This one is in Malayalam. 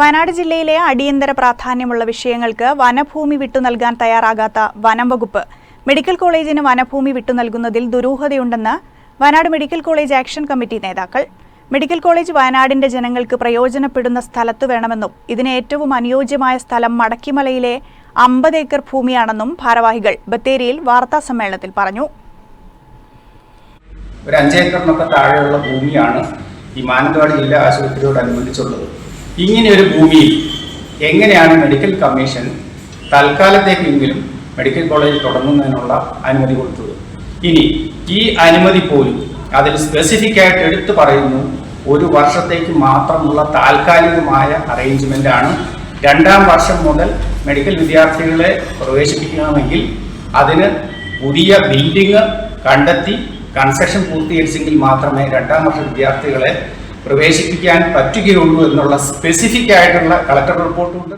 വയനാട് ജില്ലയിലെ അടിയന്തര പ്രാധാന്യമുള്ള വിഷയങ്ങൾക്ക് വനഭൂമി വിട്ടു നൽകാൻ തയ്യാറാകാത്ത വനം വകുപ്പ്. മെഡിക്കൽ കോളേജിന് വനഭൂമി വിട്ടു നൽകുന്നതിൽ ദുരൂഹതയുണ്ടെന്ന് Wayanad medical college action committee നേതാക്കൾ. മെഡിക്കൽ കോളേജ് വയനാടിന്റെ ജനങ്ങൾക്ക് പ്രയോജനപ്പെടുന്ന സ്ഥലത്ത് വേണമെന്നും ഇതിന് ഏറ്റവും അനുയോജ്യമായ സ്ഥലം മടക്കിമലയിലെ അമ്പത് ഏക്കർ ഭൂമിയാണെന്നും ഭാരവാഹികൾ ബത്തേരിയിൽ വാർത്താ സമ്മേളനത്തിൽ പറഞ്ഞു. ഒരു അഞ്ചേക്കറിനൊക്കെ താഴെയുള്ള ഭൂമിയാണ് ഈ മാനന്തവാടി ജില്ലാ ആശുപത്രിയോടനുബന്ധിച്ചുള്ളത്. ഇങ്ങനെ ഒരു ഭൂമിയിൽ എങ്ങനെയാണ് മെഡിക്കൽ കമ്മീഷൻ തൽക്കാലത്തേക്കെങ്കിലും മെഡിക്കൽ കോളേജ് തുടങ്ങുന്നതിനുള്ള അനുമതി കൊടുത്തത്? ഇനി ഈ അനുമതി പോലും അതിൽ സ്പെസിഫിക് ആയിട്ട് എടുത്തു പറയുന്നു ഒരു വർഷത്തേക്ക് മാത്രമുള്ള താൽക്കാലികമായ അറേഞ്ച്മെന്റ് ആണ്. രണ്ടാം വർഷം മുതൽ മെഡിക്കൽ വിദ്യാർത്ഥികളെ പ്രവേശിപ്പിക്കണമെങ്കിൽ അതിന് പുതിയ ബിൽഡിംഗ് കണ്ടെത്തി കൺസ്ട്രക്ഷൻ പൂർത്തീകരിച്ചെങ്കിൽ മാത്രമേ രണ്ടാം വർഷ വിദ്യാർത്ഥികളെ പ്രവേശിപ്പിക്കാൻ പറ്റുകയുള്ളൂ എന്നുള്ള സ്പെസിഫിക് ആയിട്ടുള്ള കളക്ടർ റിപ്പോർട്ടുണ്ട്